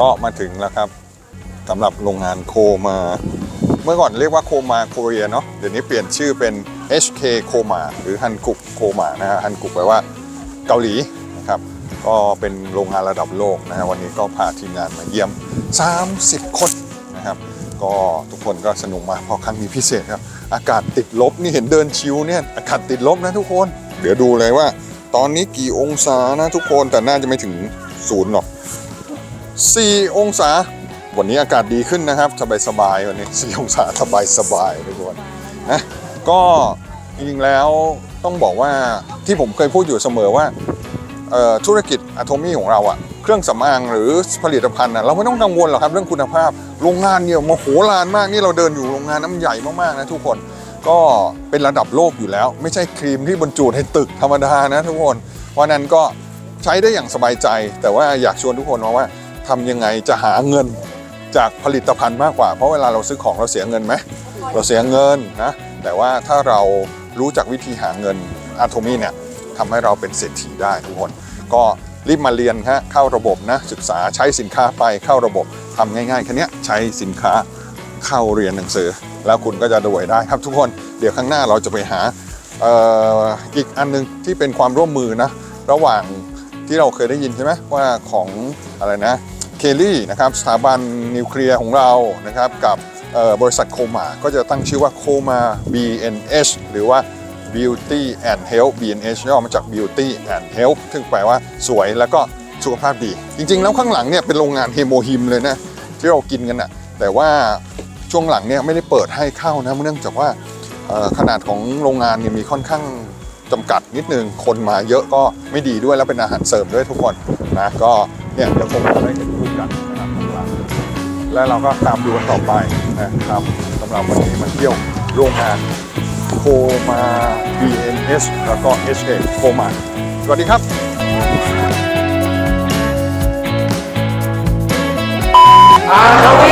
ก็มาถึงแล้วครับสำหรับโรงงานโคมา เมื่อก่อนเรียกว่าโคมาโคเรียเนาะเดี๋ยวนี้เปลี่ยนชื่อเป็น HK โคมาหรือฮันกุกโคมานะฮะฮันกุกแปลว่าเกาหลีนะครับก็เป็นโรงงานระดับโลกนะฮะวันนี้ก็พาทีมงานมาเยี่ยม 30 คนนะครับ ก็ทุกคนก็สนุกมากเพราะครั้งนี้พิเศษครับ อากาศติดลบนี่เห็นเดินชิวเนี่ยอากาศติดลบนะทุกคน เดี๋ยวดูเลยว่า ตอนนี้กี่องศานะทุกคนแต่น่าจะไม่ถึงศูนย์หรอก 4 องศา วันนี้อากาศดีขึ้นนะครับสบายสบายๆวันนี้ 4 องศาสบายสบายทุกคนนะก็จริงๆแล้วต้องบอกว่าที่ผมเคยพูดอยู่เสมอว่าธุรกิจอะโทมี่ของเราอะเครื่องสำอางหรือผลิตภัณฑ์อะเราไม่ต้องกังวลหรอกครับเรื่องคุณภาพ โรงงานเนี่ยมโหฬารมากนี่เราเดินอยู่โรงงานน้ำใหญ่มากๆนะทุกคนก็เป็นระดับโลกอยู่แล้ว ไม่ใช่ครีมที่บรรจุในตึกธรรมดานะทุกคนเพราะนั้นก็ใช้ได้อย่างสบายใจ แต่ว่าอยากชวนทุกคนมาว่า ทำยังไงจะหาเงินจากผลิตภัณฑ์มากกว่า เพราะเวลาเราซื้อของเราเสียเงินไหมเราเสียเงินนะแต่ว่าถ้าเรารู้จักวิธีหาเงินอาโทมี่เนี่ยทำให้เราเป็นเศรษฐีได้ทุกคน ก็รีบมาเรียนฮะเข้าระบบนะศึกษาใช้สินค้าไปเข้าระบบทำง่ายๆแค่เนี้ยใช้สินค้าเข้าเรียนหนังสือ แล้วคุณก็จะรวยได้ครับทุกคนเดี๋ยวข้างหน้าเราจะไปหาเอ่ออีกอันหนึงที่เป็นความร่วมมือนะระหว่างที่เราเคยได้ยินใช่ไหมว่าของอะไรนะ เคลลี่นะครับสถาบันนิวเคลียร์ของเรานะครับกับบริษัทโคมา ก็จะตั้งชื่อว่าโคมา BNH หรือว่า Beauty and Health BNH ย่อมาจาก Beauty and Health ซึ่งแปลว่าสวยแล้วก็สุขภาพดี จริงๆ แล้วข้างหลังเนี่ยเป็นโรงงานเฮโมฮิมเลยนะ ที่เรากินกันนะแต่ว่าช่วงหลังเนี่ยไม่ได้เปิดให้เข้านะเนื่องจากว่าขนาดของโรงงานเนี่ยมีค่อนข้างจำกัดนิดนึง คนมาเยอะก็ไม่ดีด้วยแล้วเป็นอาหารเสริมด้วยทุกคนนะก็ เนี่ยเดี๋ยวคงจะได้เห็นรูปกันนะครับข้างหลังและเราก็ตามดูกันต่อไปนะครับสำหรับวันนี้มาเที่ยวโรงงานโคมา BNS แล้วก็ HA โคมา สวัสดีครับอา